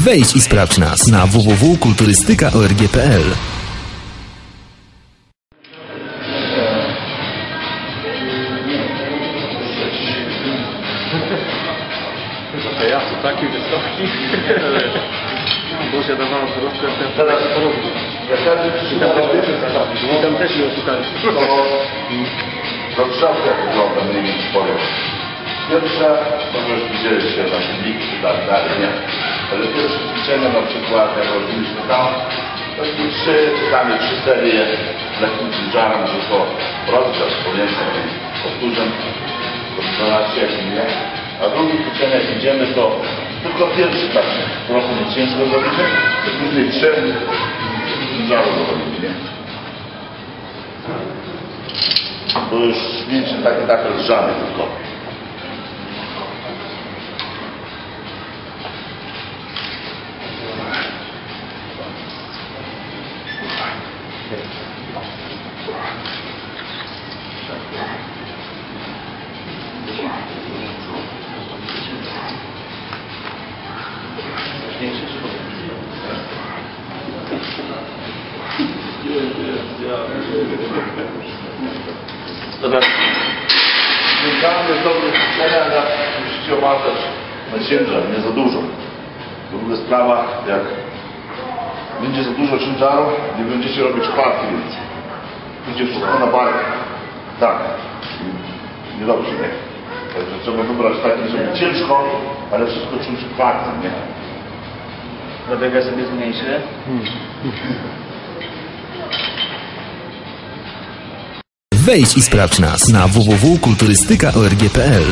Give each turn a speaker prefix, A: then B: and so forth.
A: Wejdź i sprawdź nas na www.kulturystyka.org.pl
B: jasu, taki wysoki. Boże, dawałem wzrost, ten
C: Teraz porobię. Jak każdy
B: tam
C: przyszedł
B: I tam też mnie oszukali.
C: to jak wygląda mniej więcej powiem. Pierwsza, może już widzieliście filmiki i tak dalej, nie? Ale pierwsze ćwiczenia na przykład, jak robiliśmy tam, to trzy, czasami trzy serie lekkim ciężarem, tylko rozgrzać powiększam powtórzę do 12 jak nie? A drugie ćwiczenie jak idziemy to tylko pierwszy tak trochę nie ciężko zrobimy, to później trzy ciężaru robimy, nie? To już większy taki tak rozgrzany tylko.
B: Dobra.
C: Związany z dobrym ćwiczenia, jak musicie omatać na ciężar, nie za dużo. Druga sprawa, jak będzie za dużo ciężaru, nie będziecie robić kwarki więcej. Będzie wszystko na barkę. Tak. Niedobrze, nie? Także trzeba wybrać takie, żeby ciężko, ale wszystko czuć kwarty, nie?
D: Dlatego sobie zmniejszy.
A: Wejdź i sprawdź nas na www.kulturystyka.org.pl